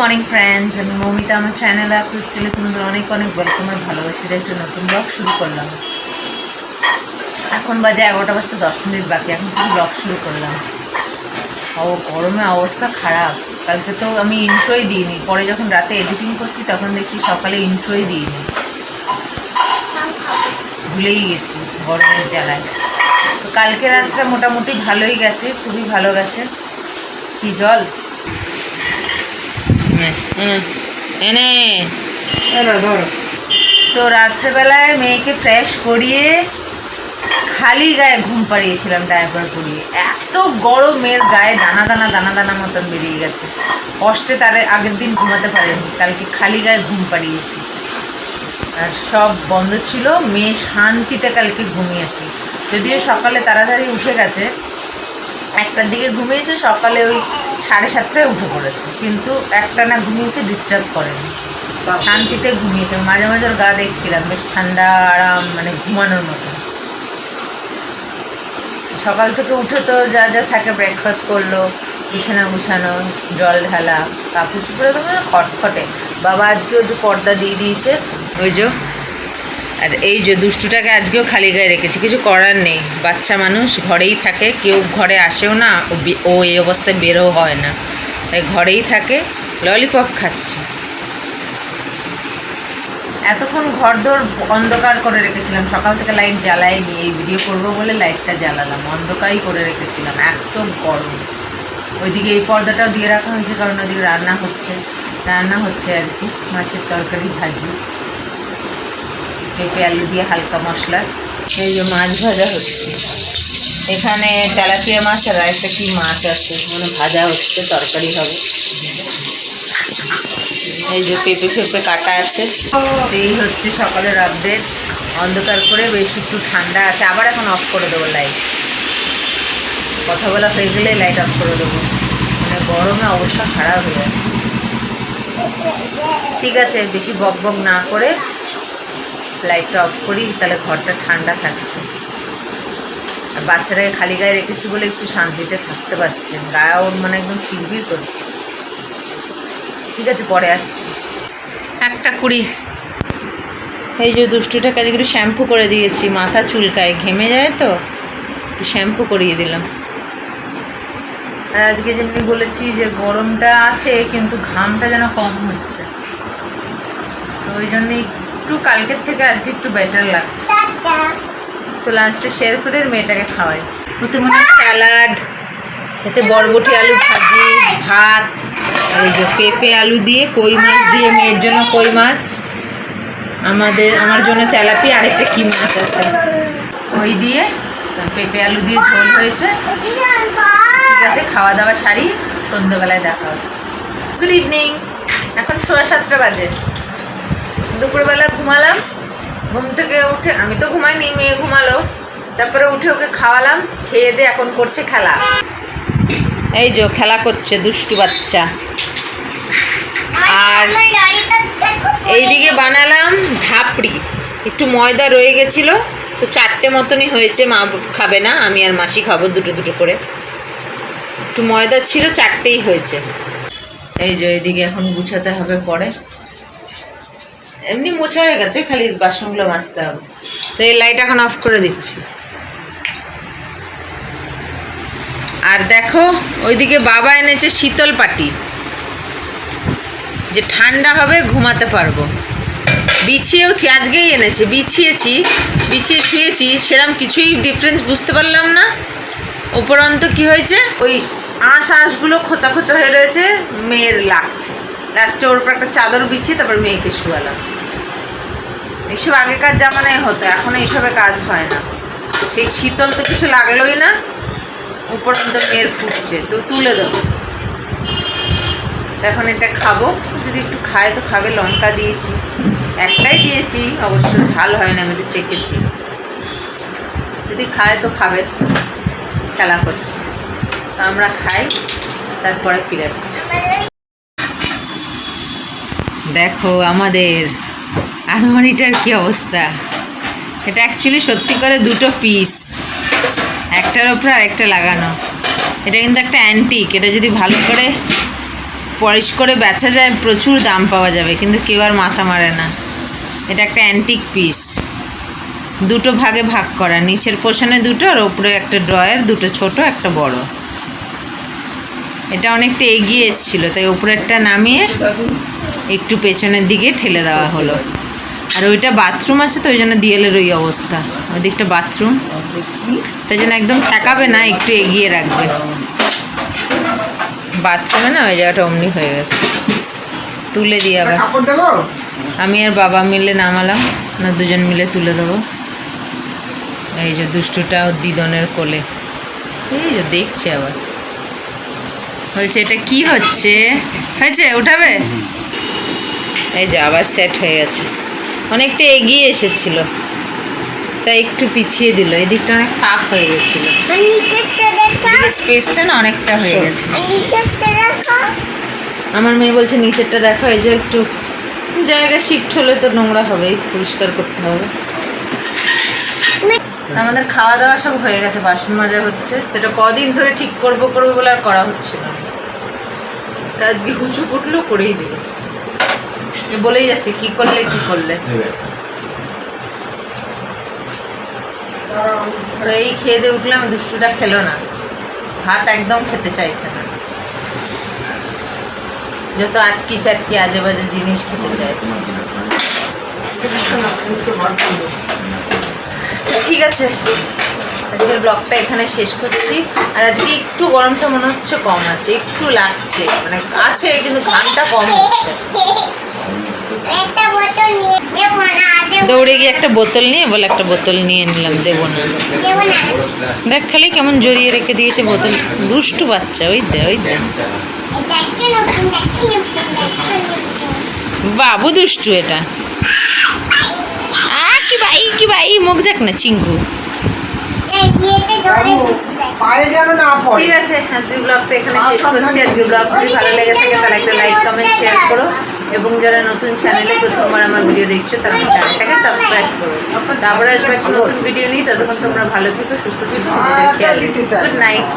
Morning friends আমি মৌমিতা, আমার channel আর ক্রিস্টালে তোমাদের অনেক অনেক ওয়েলকাম আর ভালোবাসার একটা নতুন ব্লগ শুরু করলাম। এখন বাজে এগারোটা বাজতে দশ মিনিট বাকি। এখন থেকে ব্লগ শুরু করলাম। ও গরমে অবস্থা খারাপ। কালকে তো আমি ইন্ট্রোই দিইনি। পরে যখন রাতে এডিটিং করছি, তখন দেখছি সকালে ইন্ট্রোই দিইনি। ভুলেই গেছি গরমের জ্বালায়। তো কালকে রাতটা মোটামুটি ভালোই গেছে, খুবই ভালো গেছে। কি জল? এনে। তো রাত্রেবেলায় মেয়েকে ফ্রেশ করিয়ে খালি গায়ে ঘুম পাড়িয়েছিলাম ডায়াপার করিয়ে এত গরম মেয়ের গায়ে দানা দানা দানা দানা মতন বেরিয়ে গেছে। কষ্টে তার আগের দিন ঘুমাতে পারেনি কালকে খালি গায়ে ঘুম পাড়িয়েছি। আর সব বন্ধ ছিল মেয়ে শান্তিতে কালকে ঘুমিয়েছে। যদিও সকালে তাড়াতাড়ি উঠে গেছে একটার দিকে ঘুমিয়েছে সকালে ওই সাড়ে সাতটায় উঠে পড়েছে। কিন্তু একটা না ঘুমিয়েছে ডিস্টার্ব করেনি। শান্তিতে ঘুমিয়েছে। মাঝে মাঝে ওর গা দেখছিলাম বেশ ঠান্ডা আরাম মানে ঘুমানোর মতো। সকাল থেকে উঠে তো যা যা থাকে ব্রেকফাস্ট করল বিছানা গুছানো জল ঢালা কাপড় চুপড়ে তো মানে খটখটে। বাবা আজকে ওই যে পর্দা দিয়ে দিয়েছে ওই যে আর এই যে দুষ্টুটাকে আজকেও খালি গায়ে রেখেছি, কিছু করার নেই। বাচ্চা মানুষ ঘরেই থাকে, কেউ ঘরে আসেও না, ও এই অবস্থায় বেরো হয় না। তাই ঘরেই থাকে, ললিপপ খাচ্ছে। এতক্ষণ ঘর দোর অন্ধকার করে রেখেছিলাম, সকাল থেকে লাইট জ্বালাইনি এই ভিডিও করব বলে লাইটটা জ্বালালাম, অন্ধকারই করে রেখেছিলাম, এত গরম। ওইদিকে এই পর্দাটাও দিয়ে রাখা হয়েছে, কারণ ওইদিকে রান্না হচ্ছে রান্না হচ্ছে আর কি, মাছের তরকারি ভাজি। পেঁপে আলু দিয়ে হালকা মশলা, এই যে মাছ ভাজা হচ্ছে। এখানে তেলাপিয়া মাছ আর একটা কি মাছ আছে মানে ভাজা হচ্ছে, তরকারি হবে। এই যে পেঁপে ফেপে কাটা আছে, এই হচ্ছে সকালের আপডেট অন্ধকার করে বেশ একটু ঠান্ডা আছে, আবার এখন অফ করে দেবো লাইট কথা বলা হয়ে গেলে লাইট অফ করে দেবো। মানে গরমে অবস্থা খারাপ হয়ে যাচ্ছে। ঠিক আছে, বেশি বক বক না করে লাইটটা অফ করি তাহলে ঘরটা ঠান্ডা থাকছে। আর বাচ্চাটাকে খালি গায়ে রেখেছি বলে একটু শান্তিতে থাকতে পারছে গায়ে ওর মানে একদম চিরবির করছে। ঠিক আছে পরে আসছি। একটা কুড়ি। এই যে দুষ্টুটা কাজে একটু শ্যাম্পু করে দিয়েছি মাথা চুলকায় ঘেমে যায় তো একটু শ্যাম্পু করিয়ে দিলাম। আর আজকে যেমনি বলেছি যে গরমটা আছে কিন্তু ঘামটা যেন কম হচ্ছে। তো ওই জন্যই একটু কালকের থেকে আজকে একটু বেটার লাগছে। তো লাঞ্চটা শেয়ার করে মেয়েটাকে খাওয়াই। ওতে মনে স্যালাড এতে বরবটি আলু ভাজি, ভাত, আর যে পেঁপে আলু দিয়ে কই মাছ দিয়ে মেয়ের জন্য কই মাছ। আমাদের, আমার জন্য তেলাপি, আরেকটা কি মাছ আছে? ওই দিয়ে পেঁপে আলু দিয়ে ঝোল হয়েছে। ঠিক আছে খাওয়া দাওয়া সারি, সন্ধ্যেবেলায় দেখা হচ্ছে। গুড ইভিনিং এখন সোয়া সাতটা বাজে। দুপুরবেলা ঘুমালাম, ঘুম থেকে উঠে, আমি তো ঘুমাইনি, মেয়ে ঘুমালো, তারপরে উঠে ওকে খাওয়ালাম, খেয়ে দিয়ে এখন করছে খেলা। এই যে খেলা করছে, দুষ্টু বাচ্চা। আর এইদিকে বানালাম ধাপড়ি। একটু ময়দা রয়ে গেছিল, তো চারটে মতনই হয়েছে, মা খাবে না, আমি আর মাসি খাব দুটো দুটো করে। একটু ময়দা ছিল, চারটেই হয়েছে। এই যে এইদিকে এখন গুছাতে হবে পরে। এমনি মোছা হয়ে গেছে, খালি বাসনগুলো মাজতে হবে। তো এই লাইট এখন অফ করে দিচ্ছি। আর দেখো, ওইদিকে বাবা এনেছে শীতল পাটি। যে ঠান্ডা হবে, ঘুমাতে পারব। বিছিয়েওছি, আজকেই এনেছি, বিছিয়েছি, বিছিয়ে শুয়েছি সেরকম কিছুই ডিফারেন্স বুঝতে পারলাম না। উপরন্ত কি হয়েছে? ওই আঁশ আঁশগুলো খোঁচা খোঁচা হয়ে রয়েছে, মেয়ের লাগছে। লাস্টে ওর উপর একটা চাদর বিছিয়ে, তারপর মেয়েকে শুয়ালাম। এইসব আগেকার জামানায় হতো, এখন এইসবে কাজ হয় না। সেই শীতল তো কিছু লাগলোই না, উপরন্ত মেয়ের ফুটছে, তো তুলে দেবো। এখন এটা খাব, যদি একটু খায় তো খাবে, লঙ্কা দিয়েছি। একটাই দিয়েছি, অবশ্য ঝাল হয় না আমি একটু চেকেছি। যদি খায় তো খাবে, খেলা করছে। তো আমরা খাই, তারপরে ফিরে আসছি। দেখো আমাদের আলমারিটার কি অবস্থা? এটা অ্যাকচুয়ালি সত্যি করে দুটো পিস একটার ওপরে আর একটা লাগানো। এটা কিন্তু একটা অ্যান্টিক এটা যদি ভালো করে পলিশ করে বেচা যায়, প্রচুর দাম পাওয়া যাবে, কিন্তু কেউ আর মাথা মারে না। এটা একটা অ্যান্টিক পিস দুটো ভাগে ভাগ করা। নিচের পোষণে দুটো আর ওপরে একটা ড্রয়ার দুটো ছোট, একটা বড়। এটা অনেকটা এগিয়ে এসেছিল, তাই ওপরেরটা নামিয়ে একটু পেছনের দিকে ঠেলে দেওয়া হলো। আর ওইটা বাথরুম আছে তো ওই জন্য দিয়েলের ওই অবস্থা। ওই দিকটা বাথরুম তাই জন্য একদম ঠেকাবে না একটু এগিয়ে রাখবে। বাথরুমে না ওই জায়গাটা অমনি হয়ে গেছে। তুলে দিয়ে আবার। আমি আর বাবা মিলে নামালাম না দুজন মিলে তুলে দেবো। এই যে দুষ্টুটা ওর দিদনের কোলে। এই যে দেখছে আবার। বলছে এটা কি হচ্ছে? হয়েছে? উঠাবে? এই যে আবার সেট হয়ে গেছে। অনেকটা এগিয়ে এসেছিল। তাই একটু পিছিয়ে দিল এই দিকটা অনেক ফাঁক হয়ে গেছিল। স্পেসটা না অনেকটা হয়ে গেছে। আমার মেয়ে বলছে নিচেরটা দেখো এই যে একটু জায়গা শিফট হলে তো নোংরা হবেই পরিষ্কার করতে হবে। আমাদের খাওয়া দাওয়া সব হয়ে গেছে বাসন মাজা হচ্ছে। তো এটা কদিন ধরে ঠিক করব করব বলে আর করা হচ্ছিল না। তা আজকে হুচু কুটলো করেই এ বলেই যাচ্ছে, কি করলে কি করলে। তো এই খেয়ে দিয়ে উঠলাম, দুষ্টুটা খেলো না। ভাত একদম খেতে চাইছে না। যত আটকি চাটকি আজে বাজে জিনিস খেতে চাইছে। ঠিক আছে, আজকের ব্লগটা এখানে শেষ করছি। আর আজকে একটু গরমটা মনে হচ্ছে কম আছে, একটু লাগছে। মানে আছে, কিন্তু ঘামটা কম হচ্ছে। দৌড়ে গিয়ে একটা বোতল নিয়ে বলে একটা বোতল নিয়ে নিলাম দেবো না। দেখ খালি কেমন জড়িয়ে রেখে দিয়েছে বোতল। দুষ্টু বাচ্চা ওই দে ওই দে। বাবু দুষ্টু এটা। আ কি ভাই কি ভাই মুখ দেখ না চিঙ্কু। বাবু, পায়ে যেন না পড়ে। ঠিক আছে আজকের ব্লগটা এখানে শেষ করছি। আজকের ব্লগ যদি ভালো লেগে থাকে তাহলে একটা লাইক কমেন্ট শেয়ার করো। এবং যারা নতুন চ্যানেলে প্রথমবার আমার ভিডিও দেখছ তারা আমার চ্যানেলটাকে সাবস্ক্রাইব করো। তারপরে আসবে একটা নতুন ভিডিও নিই ততক্ষণ তোমরা ভালো থেকো সুস্থ থেকো। Good night